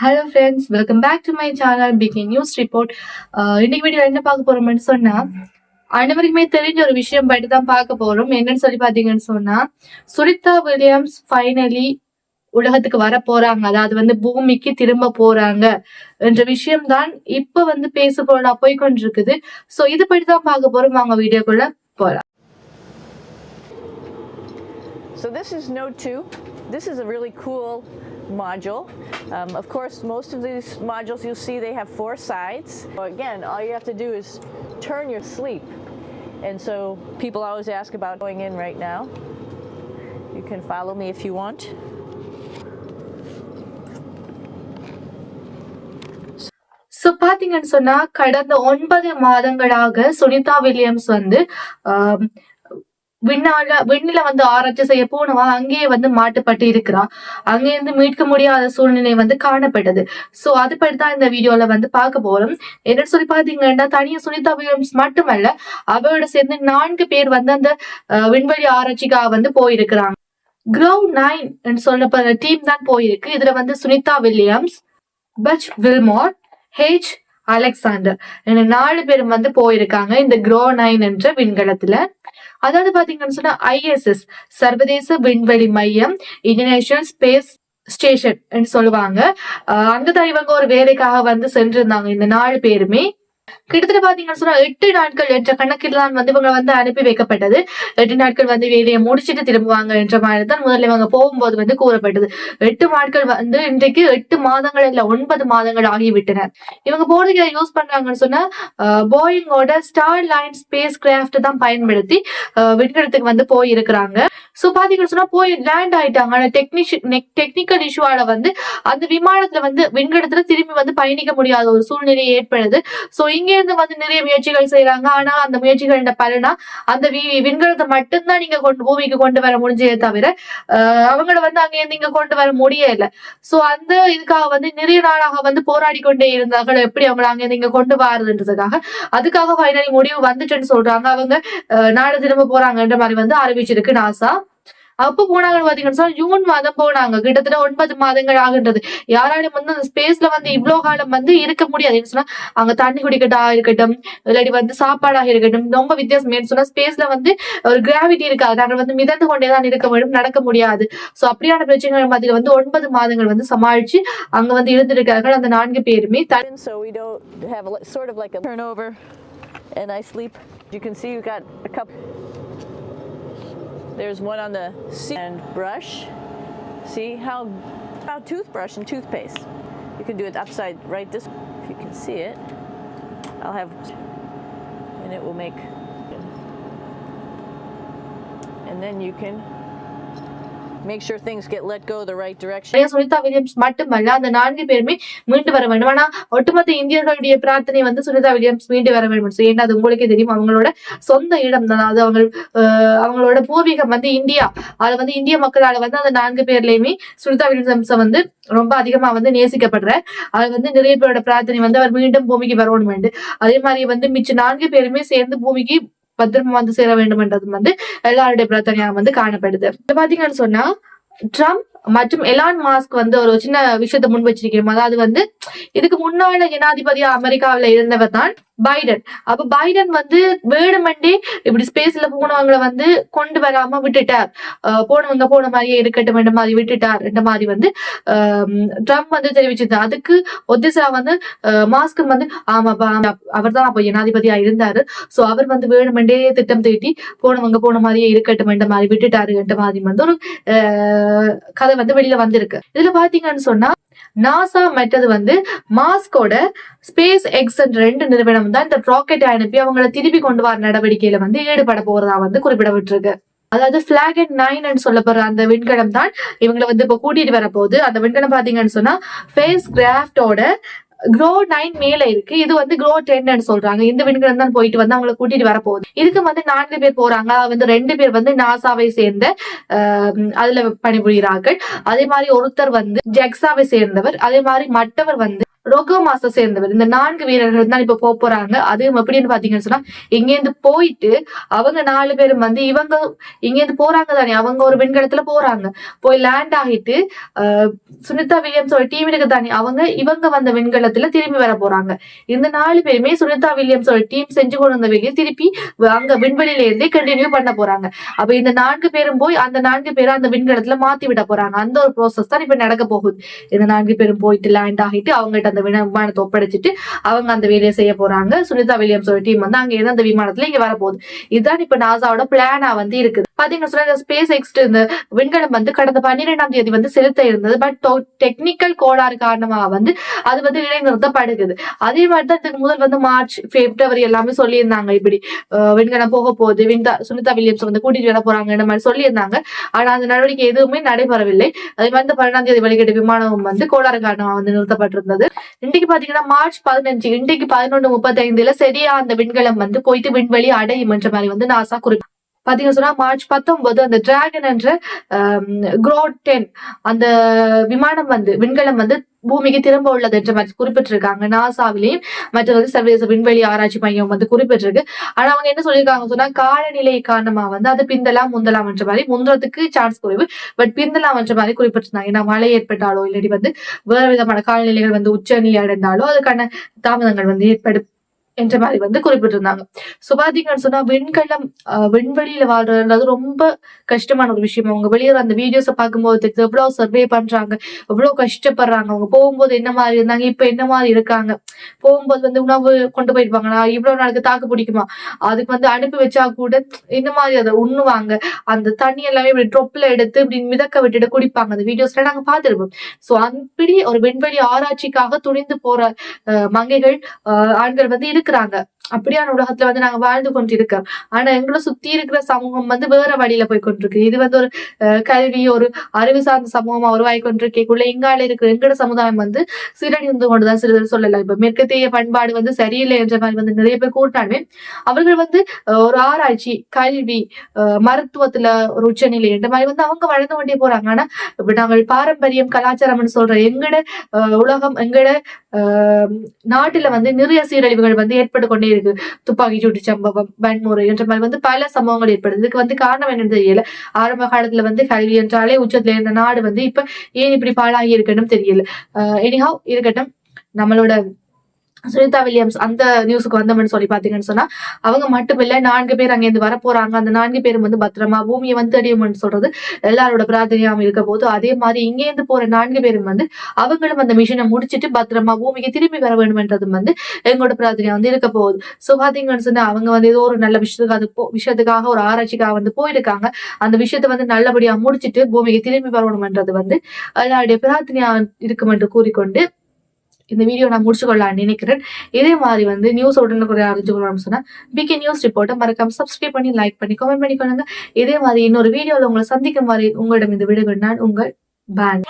Hello friends welcome back to my channel PK news report இன்னைக்கு video என்ன பார்க்க போறோம்னு சொன்னா அனைவருக்குமே தெரிஞ்ச ஒரு விஷயம் பற்றி தான் பார்க்க போறோம். என்னன்னு சொல்லி பாத்தீங்கன்னு சொன்னா சுனிதா வில்லியம்ஸ் ஃபைனலி உலகத்துக்கு வர போறாங்க. அதாவது வந்து பூமிக்கு திரும்ப போறாங்க என்ற விஷயம் தான் இப்ப வந்து பேச போறா போய் கொண்டிருக்குது. சோ இது பற்றி தான் பார்க்க போறோம். வாங்க வீடியோக்குள்ள போலாம். So this is Node two. This is a really cool module. Um, of course, most of these modules you'll see they have four sides. So again, all you have to do is turn your sleep. And so people always ask about going in right now. You can follow me if you want. So பாத்தீங்கன்னு சொன்னா கடந்த ஒன்பது மாதங்களாக Sunita Williams வந்து ஆம், விண்ணால விண்ணில வந்து ஆராய்ச்சி செய்ய போனவா அங்கேயே வந்து மாட்டுப்பட்டு இருக்கிறா. அங்கே இருந்து மீட்க முடியாத சூழ்நிலை வந்து காணப்பட்டது. சோ அது பற்றி தான் இந்த வீடியோல வந்து பார்க்க போறோம். என்னன்னு சொல்லி பாத்தீங்கன்னா தனியா சுனிதா வில்லியம்ஸ் மட்டுமல்ல அவரோட சேர்ந்து நான்கு பேர் வந்து அந்த விண்வெளி ஆராய்ச்சிக்காக வந்து போயிருக்கிறாங்க. க்ரௌ நைன் சொல்லப்படுற டீம் தான் போயிருக்கு. இதுல வந்து Sunita Williams Butch Wilmore Hague Alexander. நாலு பேரும் வந்து போயிருக்காங்க இந்த க்ரோ நைன் என்ற விண்கலத்துல. அதாவது பாத்தீங்கன்னு சொன்னா ஐஎஸ்எஸ் சர்வதேச விண்வெளி மையம் இன்டர்நேஷனல் ஸ்பேஸ் ஸ்டேஷன் சொல்லுவாங்க. அங்கதான் இவங்க ஒரு வேலைக்காக வந்து சென்றிருந்தாங்க இந்த நாலு பேருமே. கிட்டத்தட்ட பாத்தீங்கன்னு சொன்னா எட்டு நாட்கள் என்ற கணக்கில் தான் வந்து இவங்க வந்து அனுப்பி வைக்கப்பட்டது. எட்டு நாட்கள் வந்து வேலையை முடிச்சுட்டு திரும்புவாங்க என்ற மாதிரி தான் முதல்ல இவங்க போகும்போது வந்து கூறப்பட்டது. எட்டு நாட்கள் வந்து இன்றைக்கு எட்டு மாதங்கள் இல்ல ஒன்பது மாதங்கள் ஆகிவிட்டன. இவங்க போறதுக்கு யூஸ் பண்றாங்கன்னு சொன்னா போயிங்கோட ஸ்டார் லைன் ஸ்பேஸ் கிராஃப்ட் தான் பயன்படுத்தி விண்கலத்துக்கு வந்து போயிருக்கிறாங்க. சோ பாத்தீங்கன்னு சொன்னா போய் லேண்ட் ஆயிட்டாங்க. ஆனா டெக்னிஷியன் டெக்னிக்கல் இஷ்யூவால வந்து அந்த விமானத்துல வந்து விண்கலத்துல திரும்பி வந்து பயணிக்க முடியாத ஒரு சூழ்நிலை ஏற்படுது. சோ இங்க இருந்து வந்து நிறைய முயற்சிகள் செய்யறாங்க ஆனா அந்த முயற்சிகளோட பலனா அந்த வி- விண்கலத்தை மட்டும்தான் நீங்க கொண்டு பூமிக்கு கொண்டு வர முடிஞ்சதே தவிர அவங்கள வந்து அங்க இருந்து இங்க கொண்டு வர முடியல. சோ அந்த இதுக்காக வந்து நிறைய நாளாக வந்து போராடி கொண்டே இருந்தார்கள். எப்படி அவங்கள அங்க இருந்து இங்க கொண்டு வரதுன்றதுக்காக. அதுக்காக ஃபைனலி முடிவு வந்துச்சுன்னு சொல்றாங்க. அவங்க நாடு திரும்ப போறாங்கன்ற மாதிரி வந்து அறிவிச்சிருக்கு நாசா. அப்ப போனாங்கன்னு பாத்தீங்கன்னா சொன்னா ஜூன் மாதம் போனாங்க. கிட்டத்தட்ட ஒன்பது மாதங்கள் ஆகின்றது. யாராலையும் வந்து அந்த ஸ்பேஸ்ல வந்து இவ்வளவு காலம் வந்து இருக்க முடியாது. சொன்னா அங்க தண்ணி குடிக்கட்டா இருக்கட்டும் இல்லாட்டி வந்து சாப்பாடாக இருக்கட்டும் ரொம்ப வித்தியாசம். சொன்னா ஸ்பேஸ்ல வந்து ஒரு கிராவிட்டி இருக்காது. நாங்கள் வந்து மிதந்து கொண்டே தான் இருக்க வேண்டும் நடக்க முடியாது. சோ அப்படியான பிரச்சனைகள் மத்தியில வந்து ஒன்பது மாதங்கள் வந்து சமாளிச்சு அங்க வந்து இருந்திருக்கார்கள் அந்த நான்கு பேருமே. த- And I sleep. You can see we've got a couple. There's one on the and brush. See how about toothbrush and toothpaste. You can do it upside right this if you can see it. I'll have and it will make and then you can make sure things get let go the right direction. Sunita Williams மட்டுமல்ல அந்த நான்கு பேருமே மீண்டு வர வேண்டும். ஆனா ஒட்டுமொத்த இந்தியர்களுடைய பிரார்த்தனை வந்து சுனிதா வில்லியம்ஸ் மீண்டு வர வேண்டும். ஏன்னா அது உங்களுக்கே தெரியும் அவங்களோட சொந்த இடம். தான் அது அவங்க அவங்களோட பூர்வீகம் வந்து இந்தியா. அது வந்து இந்திய மக்களால வந்து அந்த நான்கு பேர்லயுமே சுனிதா வில்லியம்ஸ் வந்து ரொம்ப அதிகமா வந்து நேசிக்கப்படுற அது வந்து நிறைய பேரோட பிரார்த்தனை வந்து அவர் மீண்டும் பூமிக்கு வரணும் வேண்டும். அதே மாதிரி வந்து மிச்ச நான்கு பேருமே சேர்ந்து பூமிக்கு பத்திரமா வந்து சேர வேண்டும் என்றது வந்து எல்லாருடைய பிரார்த்தனையாக வந்து காணப்படுது. இப்ப பாத்தீங்கன்னு சொன்னா ட்ரம்ப் மற்றும் எலான் மாஸ்க் வந்து ஒரு சின்ன விஷயத்தை முன் வச்சிருக்கிறோம். அதாவது வந்து இதுக்கு முன்னால ஜனாதிபதியா அமெரிக்காவில இருந்தவர் தான் பைடன். அப்ப பைடன் வந்து வேணுமெண்டே இப்படி ஸ்பேஸ்ல போனவங்களை வந்து கொண்டு வராம விட்டுட்டார். போனவங்க போன மாதிரியே இருக்கட்டும் என்ற மாதிரி விட்டுட்டார். என்ற மாதிரி வந்து ட்ரம்ப் வந்து தெரிவிச்சிருந்தார். அதுக்கு ஒத்திசா வந்து மாஸ்க் வந்து ஆமாப்பா அவர் தான் அப்ப ஜனாதிபதியா இருந்தாரு. சோ அவர் வந்து வேணுமெண்டே திட்டம் தீட்டி போனவங்க போன மாதிரியே இருக்கட்டும் என்ற மாதிரி விட்டுட்டாரு என்ற மாதிரி வந்து ஒரு கதை வந்து வெளியில வந்திருக்கு. இதுல பாத்தீங்கன்னு சொன்னா நாசா மற்றது வந்து மாஸ்கோட ஸ்பேஸ் எக்ஸ் ரெண்டு நிறுவனம் தான் இந்த ராக்கெட் அனுப்பி அவங்கள திருப்பி கொண்டு வர நடவடிக்கையில வந்து ஈடுபட போறதா வந்து குறிப்பிடப்பட்டிருக்கு. அதாவது பிளாக் அண்ட் நைன் சொல்லப்படுற அந்த விண்கலம் தான் இவங்களை வந்து இப்போ கூட்டிட்டு வர போகுது அந்த விண்கலம் பாத்தீங்கன்னு சொன்னா ஃபேஸ் கிராஃப்டோட க்ரோ நைன் மேல இருக்கு. இது வந்து க்ரோ டென் சொல்றாங்க. இந்த விண்கலம் தான் போயிட்டு வந்து அவங்கள கூட்டிட்டு வர போகுது இதுக்கு வந்து நான்கு பேர் போறாங்க. வந்து ரெண்டு பேர் வந்து நாசாவை சேர்ந்த ஆஹ், அதுல பணிபுரிகிறார்கள். அதே மாதிரி ஒருத்தர் வந்து ஜெக்ஸாவை சேர்ந்தவர். அதே மாதிரி மற்றவர் வந்து ரொகோ மாசம் சேர்ந்தவர். இந்த நான்கு வீரர்கள் தான் இப்ப போக போறாங்க. அதுவும் எப்படின்னு பாத்தீங்கன்னு சொன்னா இங்கேருந்து போயிட்டு அவங்க நாலு பேரும் வந்து இவங்க இங்கேருந்து போறாங்க தானே. அவங்க ஒரு விண்கலத்துல போறாங்க. போய் லேண்ட் ஆகிட்டு ஆஹ், சுனிதா ஒரு டீம் இருக்கு தானே. அவங்க இவங்க வந்த விண்கலத்துல திரும்பி வர போறாங்க. இந்த நாலு பேருமே சுனிதா வில்லியம்ஸோட டீம் செஞ்சு கொண்டு வந்த வெளியே திருப்பி அங்க விண்வெளியில இருந்தே கண்டினியூ பண்ண போறாங்க. அப்ப இந்த நான்கு பேரும் போய் அந்த நான்கு பேரும் அந்த விண்கலத்துல மாத்தி விட போறாங்க. அந்த ஒரு ப்ராசஸ் தான் இப்ப நடக்க போகுது. இந்த நான்கு பேரும் போயிட்டு லேண்ட் ஆகிட்டு அவங்ககிட்ட அந்த விமானத்தை ஒப்படைச்சிட்டு அவங்க அந்த வேலையை செய்ய போறாங்க. சுனிதா வில்லியம்ஸோட டீம் வந்து அங்க இருந்து அந்த விமானத்துல இங்க வரப்போகுது. இதுதான் இப்ப நாசாவோட பிளானா வந்து இருக்குது. பாத்தீங்கன்னா சொன்னா இந்த ஸ்பேஸ் எக்ஸ்ட் இந்த விண்கலம் வந்து கடந்த பன்னிரெண்டாம் தேதி வந்து செலுத்த இருந்தது பட் டெக்னிக்கல் கோளாறு காரணமாக வந்து அது வந்து இடைநிறுத்தப்படுகிறது அதே மாதிரி தான் இதுக்கு முதல் வந்து மார்ச் பிப்ரவரி எல்லாமே சொல்லியிருந்தாங்க. இப்படி அஹ், விண்கலம் போக போகுது. விண்டா சுனிதா வில்லியம்ஸ் வந்து கூட்டிட்டு வர போறாங்க இந்த மாதிரி சொல்லியிருந்தாங்க. ஆனா அந்த நடவடிக்கை எதுவுமே நடைபெறவில்லை. அதே மாதிரி இந்த பன்னெண்டாம் தேதி வெளிக்கிட்ட விமானம் வந்து கோளாறு காரணமா வந்து நிறுத்தப்பட்டிருந்தது. இன்றைக்கு பாத்தீங்கன்னா மார்ச் பதினஞ்சு இன்றைக்கு பதினொன்று முப்பத்தி ஐந்துல சரியா அந்த விண்கலம் வந்து போயிட்டு விண்வெளி அடையும் என்ற மாதிரி வந்து நாசா குறிப்பு பாத்தீங்கன்னா சொன்னா மார்ச் பத்தொன்பது அந்த டிராகன் என்ற குரோட் அந்த விமானம் வந்து விண்கலம் வந்து பூமிக்கு திரும்ப உள்ளது என்ற மாதிரி குறிப்பிட்டிருக்காங்க. நாசாவிலையும் மற்ற சர்வதேச விண்வெளி ஆராய்ச்சி மையம் வந்து குறிப்பிட்டிருக்கு. ஆனா அவங்க என்ன சொல்லியிருக்காங்க சொன்னா காலநிலை காரணமா வந்து அது பிந்தலாம் முந்தலாம் என்ற மாதிரி முந்தறதுக்கு சான்ஸ் குறைவு பட் பிந்தலாம் என்ற மாதிரி குறிப்பிட்டிருந்தாங்க. ஏன்னா மழை ஏற்பட்டாலோ இல்லாட்டி வந்து வேறு விதமான காலநிலைகள் வந்து உச்சநிலை அடைந்தாலோ அதுக்கான தாமதங்கள் வந்து ஏற்படு என்ற மாதிரி வந்து குறிப்பிட்டிருந்தாங்க. சோ பாத்தீங்கன்னு சொன்னா விண்கலம் விண்வெளியில வாழ்றது ரொம்ப கஷ்டமான ஒரு விஷயம். அவங்க வெளியில அந்த வீடியோஸை பார்க்கும்போது தெரியுது எவ்வளவு சர்வே பண்றாங்க எவ்வளவு கஷ்டப்படுறாங்க. அவங்க போகும்போது என்ன மாதிரி இருந்தாங்க இப்ப என்ன மாதிரி இருக்காங்க? போகும்போது வந்து உணவு கொண்டு போயிருப்பாங்களா? இவ்வளவு நாளுக்கு தாக்கு பிடிக்குமா? அதுக்கு வந்து அனுப்பி வச்சா கூட என்ன மாதிரி அதை உண்ணுவாங்க? அந்த தண்ணி எல்லாமே இப்படி ட்ரொப்ல எடுத்து இப்படி மிதக்க விட்டுட்டு குடிப்பாங்க. அந்த வீடியோஸ்ல நாங்க பார்த்துருப்போம். சோ அப்படி ஒரு விண்வெளி ஆராய்ச்சிக்காக துணிந்து போற அஹ், மங்கைகள் ஆண்கள் வந்து இருக்கிறாங்க அப்படியான உலகத்துல வந்து நாங்க வாழ்ந்து கொண்டிருக்கோம். ஆனா எங்களை சுத்தி இருக்கிற சமூகம் வந்து வேற வழியில போய் கொண்டிருக்கு. இது வந்து ஒரு அஹ், கல்வி ஒரு அறிவு சார்ந்த சமூகமா உருவாகி கொண்டிருக்கக்குள்ள எங்கால இருக்கிற எங்கட சமுதாயம் வந்து சீரழிந்து கொண்டுதான் சிறிது சொல்லலாம். இப்ப மேற்கத்திய பண்பாடு வந்து சரியில்லை என்ற மாதிரி வந்து நிறைய பேர் கூட்டாலுமே அவர்கள் வந்து ஒரு ஆராய்ச்சி கல்வி அஹ், மருத்துவத்துல ஒரு உச்சநிலை என்ற மாதிரி வந்து அவங்க வளர்ந்து கொண்டே போறாங்க. ஆனா இப்ப நாங்கள் பாரம்பரியம் கலாச்சாரம்னு சொல்ற எங்கட அஹ், உலகம் எங்கட நாட்டுல வந்து நிறைய சீரழிவுகள் வந்து ஏற்பட்டு கொண்டே இருக்கு துப்பாக்கி சூட்டு சம்பவம் வன்முறை என்ற மாதிரி வந்து பல சம்பவங்கள் ஏற்படுது. இதுக்கு வந்து காரணம் என்னன்னு தெரியல. ஆரம்ப காலத்துல வந்து கல்வி என்றாலே உச்சத்துல இருந்த நாடு வந்து இப்ப ஏன் இப்படி பாழாகி இருக்குன்னு தெரியல. எனிஹாவ் இருக்கட்டும். நம்மளோட சுனிதா வில்லியம்ஸ் அந்த நியூஸுக்கு வந்தோம்னு சொல்லி பாத்தீங்கன்னு சொன்னா அவங்க மட்டும் இல்ல நான்கு பேர் அங்கேருந்து வர போறாங்க. அந்த நான்கு பேரும் வந்து பத்திரமா பூமியை வந்து அடியும்னு சொல்றது எல்லாரோட பிரார்த்தனையாவும் இருக்க போது அதே மாதிரி இங்கேருந்து போற நான்கு பேரும் வந்து அவங்களும் அந்த மிஷினை முடிச்சிட்டு பத்திரமா பூமிக்கு திரும்பி வர வேண்டும்ன்றதும் வந்து எங்களோட பிரார்த்தனையா வந்து இருக்க போகுது. சோ பாத்தீங்கன்னு சொன்னா அவங்க வந்து ஏதோ ஒரு நல்ல விஷயத்துக்கு அது போ- விஷயத்துக்காக ஒரு ஆராய்ச்சிக்காக வந்து போயிருக்காங்க. அந்த விஷயத்தை வந்து நல்லபடியா முடிச்சிட்டு பூமிக்கு திரும்பி வரணும்ன்றது வந்து எல்லாருடைய பிரார்த்தனையா இருக்கும் என்று கூறிக்கொண்டு இந்த வீடியோ நான் முடிச்சு நினைக்கிறேன். இதே மாதிரி வந்து நியூஸ் உடனுக்குடைய அறிஞ்சுக்கணும்னு சொன்னால் பிகே நியூஸ் ரிப்போர்ட்டை மறக்காம சப்ஸ்கிரைப் பண்ணி லைக் பண்ணி கமெண்ட் பண்ணிக்கொள்ளுங்க இதே மாதிரி இன்னொரு வீடியோல உங்களை சந்திக்கும் மாதிரி உங்களிடம் இந்த விடுகள் நான் உங்கள் பேன்